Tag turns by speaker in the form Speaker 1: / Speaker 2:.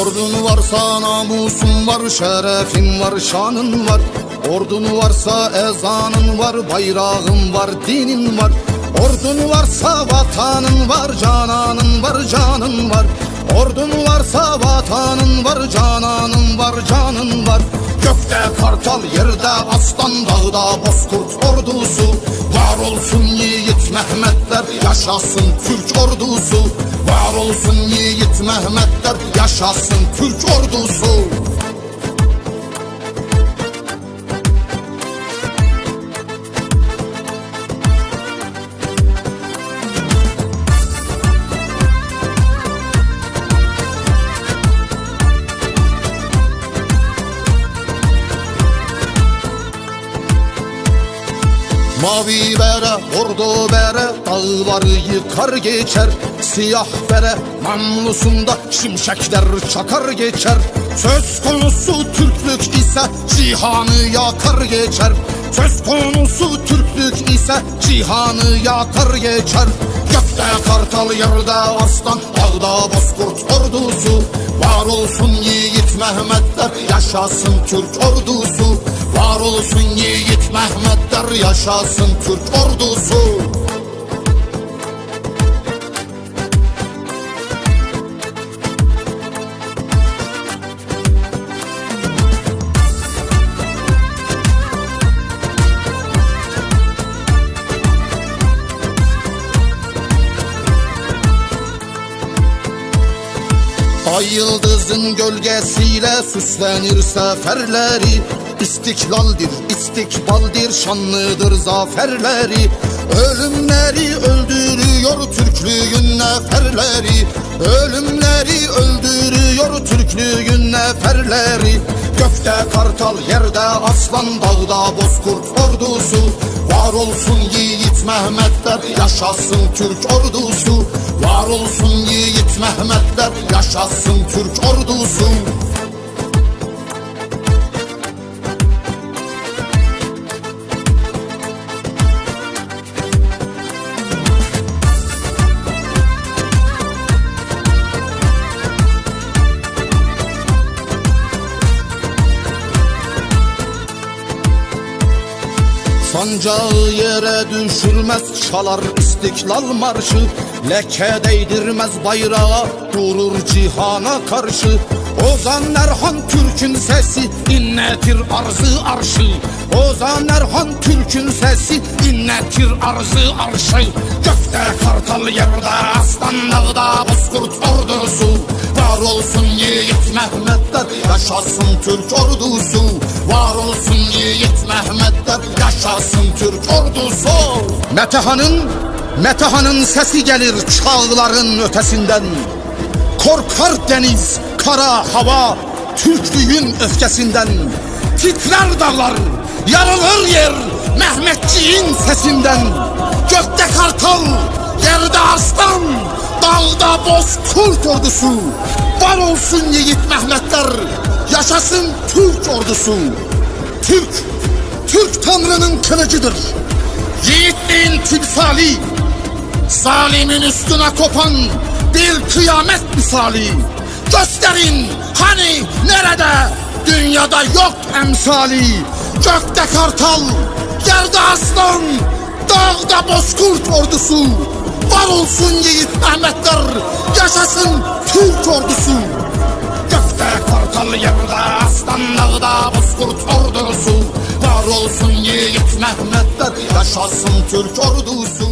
Speaker 1: Ordun varsa namusun var, şerefin var, şanın var. Ordun varsa ezanın var, bayrağın var, dinin var. Ordun varsa vatanın var, cananın var, canın var. Ordun varsa vatanın var, cananın var, canın var. Gökte kartal, yerde aslan, dağda bozkurt ordusu Mehmetler, yaşasın Türk ordusu. Var olsun yiğit Mehmetler, yaşasın Türk ordusu Mavi bere, bordo bere, dağları yıkar geçer. Siyah bere, namlusunda şimşekler çakar geçer. Söz konusu Türklük ise cihanı yakar geçer. Söz konusu Türklük ise cihanı yakar geçer. Gökte kartal yerde aslan Dağda bozkurt ordusu. Var olsun yiğit Mehmetler Yaşasın Türk ordusu Var olsun yiğit Mehmetler Yaşasın Türk ordusu Ay yıldızın gölgesiyle süslenir seferleri. İstiklaldir, istikbaldir, şanlıdır zaferleri. Ölümleri öldürüyor Türklüğün neferleri. Ölümleri öldürüyor Türklüğün neferleri Gökte kartal, yerde aslan, dağda bozkurt ordusu. Var olsun yiğit Mehmetler, yaşasın Türk ordusu. Var olsun yiğit Mehmetler, yaşasın Türk ordusu Sancağı yere düşürmez çalar istiklal marşı. Leke değdirmez bayrağa durur cihana karşı. Ozan Erhan Türk'ün sesi inletir arzı arşı. Ozan Erhan Türk'ün sesi inletir arzı arşı. Gökte kartal yerde aslan dağda bozkurt yiğit Mehmetler yaşasın Türk ordusu. Var olsun yiğit Mehmetler yaşasın Türk ordusu. Metehan'ın Metehan'ın sesi gelir çağların ötesinden. Korkar deniz, kara hava Türklüğün öfkesinden. Titrer dağlar, yarılır yer Mehmetçiğin sesinden. Gökte kartal, yerde aslan Dağda bozkurt ordusu. Var olsun yiğit Mehmetler Yaşasın Türk ordusu. Türk, Türk Tanrı'nın kılıcıdır. Yiğitliğin timsali Zalimin üstüne kopan bir kıyamet misali. Gösterin hani nerede dünyada yok emsali. Gökte kartal, yerde aslan, dağda bozkurt ordusu Var olsun yiğit Mehmetler, yaşasın Türk ordusu. Gökte kartal yerde aslan dağda bozkurt ordusu. Var olsun yiğit Mehmetler, yaşasın Türk ordusu